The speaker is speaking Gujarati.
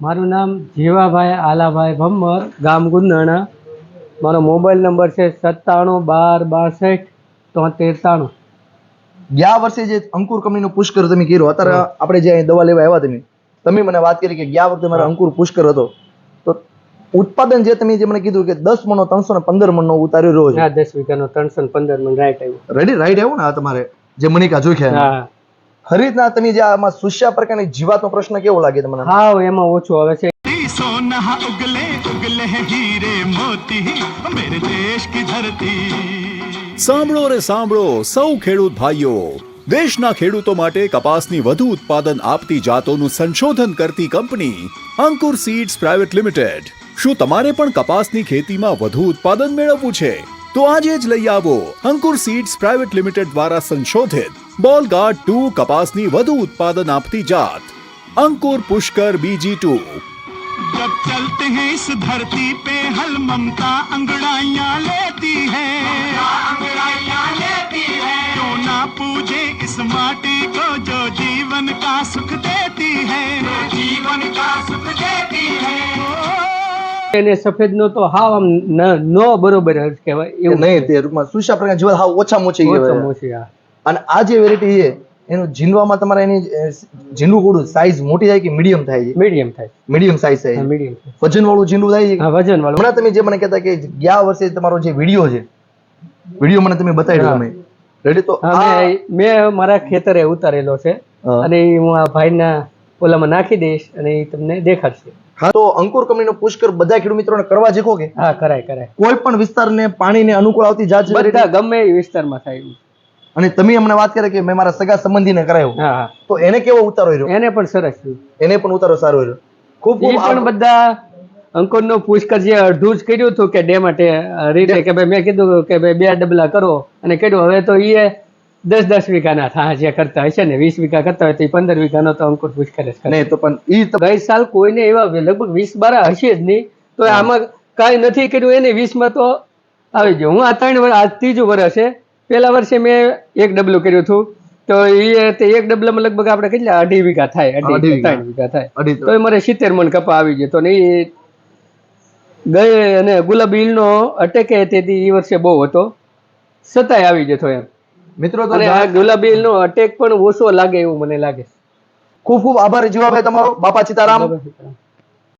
મારું નામ જીવાભાઈ આલાભાઈ ભમ્મર ગામ ગુંદરણા. મારો મોબાઈલ નંબર છે સત્તાણું બાર બાસઠ તોતેર ત્રાણું ગયા વર્ષે જે અંકુર કંપનીનો પુષ્કર તમે કર્યો અત્યારે આપણે જે અહીં દવા લેવા આવ્યા તમે તમે મને વાત કરી કે ગયા વખતે મારો અંકુર પુષ્કર હતો. તો ઉત્પાદન જે તમે જે મને કીધું કે દસ મણનો ત્રણસો ને પંદર મણનો ઉતાર્યો રહ્યો હા દસ વીઘાનો ત્રણસો ને પંદર મણ રાઈટ આવ્યું. રેડી રાઈટ આવ્યો ને આ તમારે જે મનિકા જોખ્યા હા. હરિતના તમે જે આમાં સુશ્યા પ્રકારની જીવાતનો પ્રશ્ન કેવો લાગે તમને? હા એમાં ઓછો આવે છે. સાંભળો રે સાંભળો સૌ ખેડૂત ભાઈઓ. દેશના ખેડૂતો માટે કપાસની વધુ ઉત્પાદન આપતી જાતોનું સંશોધન કરતી company Ankur seeds private limited. શું તમારે પણ કપાસની ખેતીમાં વધુ ઉત્પાદન મેળવવું છે? તો આજે જ લઈ આવો અંકુર સીડ્સ પ્રાઇવેટ લિમિટેડ દ્વારા સંશોધિત બોલ ગાર્ડ ટુ કપાસની વધુ ઉત્પાદન આપતી જાત અંકુર પુષ્કર બીજી ટુ जब चलते हैं इस धरती पे हल ममता अंगड़ाइयां लेती है अंगड़ाइयां लेती है क्यों ना पूजे इस माटी को जो जीवन का सुख देती है जीवन का सुख देती એને સફેદ નો તો હાવ આમ ન બરોબર જ કહેવાય એવું નહીં તે રૂપમાં સુશા પ્રકારની જીવાત હાવ ઓછામાં ઓછી ઓછામાં ઓછી હા. અને આ જે વેરાયટી છે એનું જીંડવામાં તમારે એની અ, કોડું સાઈઝ મોટી થાય કે મીડિયમ થાય છે? મીડિયમ થાય. મીડિયમ સાઈઝ થાય મીડિયમ વજન વાળું જીનું થાય છે? હા વજન વાળું હમણાં તમે જે મને કહેતા કે ગયા વર્ષે તમારો જે વીડિયો છે વીડિયો મને તમે બતાવ્યો. તમે. રેડી તો મેં મારા ખેતરે ઉતારેલો છે. અને હું આ ભાઈના ઓલામાં નાખી દઈશ અને એ તમને દેખાડશે. હા તો અંકુર કંપનીનો પુષ્કર બધા ખેડૂત મિત્રોને કરવા જેખો કે? હા કરાય કરાય. કોઈ પણ વિસ્તારને પાણીને અનુકૂળ આવતી જાત બધા ગમે એ વિસ્તારમાં થાય. અને તમે અમને વાત કરે કે મેં મારા સગા સંબંધીને કરાયો. હા તો એને કેવો ઉતારો રહ્યો? એને પણ સરસ એને પણ ઉતારો સારો રહ્યો. ખૂબ ખૂબ પણ. બધા અંકુરનો પુષ્કર જે અડધું જ કર્યું હતું કે ડે માટે રીતે કે ભાઈ મેં કીધું કે ભાઈ બે ડબલા કરો અને કર્યું. હવે તો એ દસ દસ વીઘાના થા જે કરતા હશે ને વીસ વીઘા કરતા હોય તો એ પંદર વીઘાનો તો અંકુર પુષ્કર જ કરે. તો પણ ઈ તો ગઈ સાલ કોઈને એવા લગભગ વીસ બારા હશે જ નહીં તો આમાં કાંઈ નથી કર્યું એને વીસમાં તો આવી ગયો. હું આ ત્રણ વર્ષ આ ત્રીજું વર્ષ છે પહેલા વર્ષે મેં એક ડબલું કર્યું હતું. તો એ તે એક ડબલામાં લગભગ આપણે કેટલા? અઢી વીઘા થાય અઢી. ત્રણ વીઘા. થાય. તો મારે સિત્તેર મણ કપા આવી ગયો. તો ને એ ગયે અને ગુલાબી ઈલનો અટેકે તેથી એ વર્ષે બહુ હતો. છતાંય આવી જતો એમ. મિત્રો તો અને આ ગુલાબી નો અટેક પણ ઓછો લાગે એવું મને લાગે. ખૂબ ખૂબ આભાર. જીવાભાઈ તમારો બાપા સીતારામ.